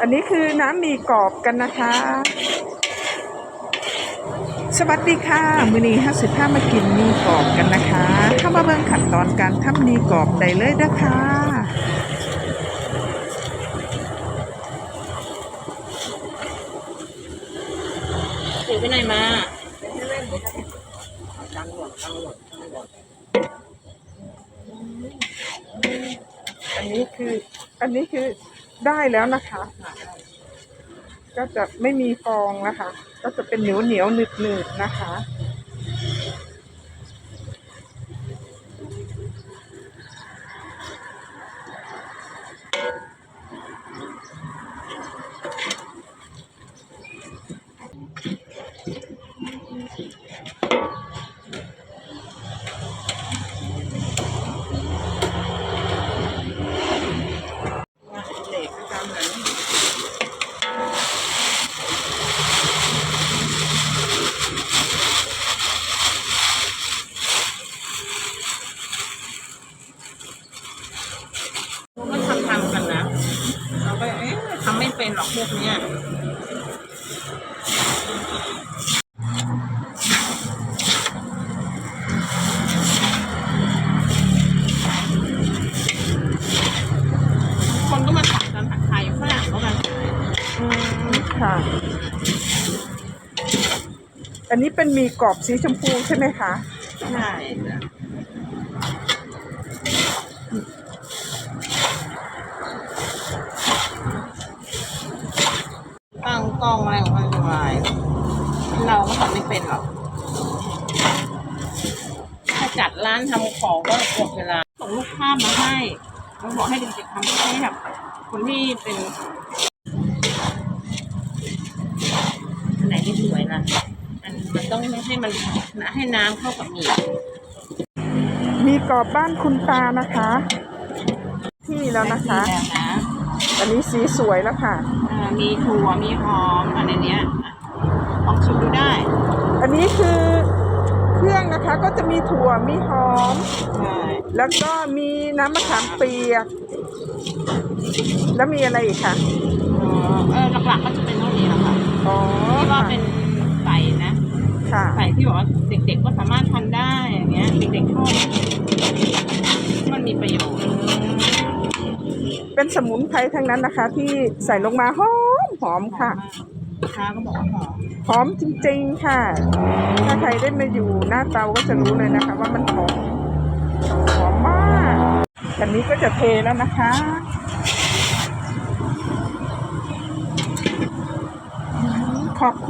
อันนี้คือน้ำหมีกรอบกันนะคะ สวัสดีค่ะ มือนี้ห้าสิบห้ามากินหมีกรอบกันนะคะเข้ามาเบิ่งขั้นตอนการทำหมีกรอบได้เลยเด้อค่ะถือไปไหนมาอันนี้คือ อันนี้คือ ได้แล้วนะคะ ก็จะไม่มีฟองนะคะ ก็จะเป็นเหนียวเหนียวหนืดหนืดนะคะ เหล็กประจำนั้นก็ทำทำกันนะ เราก็เอ๊ะทำไม่ เป็นหรอกพวกเนี้ยคนก็มาสั่งกันผัดไทยฝรั่งก็มาขายอืมค่ะ อันนี้เป็นหมีกรอบสีชมพูใช่ไหมคะ ใช่จ้ะ กล้องอะไรของมันจะวายเราก็ทำไม่เป็นหรอกถ้าจัดร้านทำของก็หมดเวลาส่งรูปภาพมาให้แล้วบอกให้เด็กๆทำให้แบบคนที่เป็นอันไหนที่สวยล่ะอันมันต้องให้มันให้น้ำเข้ากับหมี่มีกรอบบ้านคุณตานะคะ ที่แล้วนะคะ อันนี้สีสวยแล้วค่ะเอ่อมีถั่วมีหอมอันเนี้ยลองชิมดูได้อันนี้คือเครื่องนะคะก็จะมีถั่วมีหอม ใช่แล้วก็มีน้ำมะขามเปียก แล้วมีอะไรอีกคะเอ่อเออหลักๆก็จะเป็นเท่านี้แหละค่ะอ๋อที่ว่าเป็นใส่นะค่ะใส่ที่บอกว่าเด็กๆก็สามารถทานได้อย่างเงี้ยเด็กๆชอบมันมีประโยชน์ เป็นสมุนไพรทั้งนั้นนะคะ ที่ใส่ลงมาหอมหอมค่ะลูกค้าก็บอกว่าหอมหอมจริงๆค่ะ ถ้าใครได้มาอยู่หน้าเตาก็จะรู้เลยนะคะ ว่ามันหอมหอมมากอันนี้ก็จะเทแล้วนะคะขอบคุณ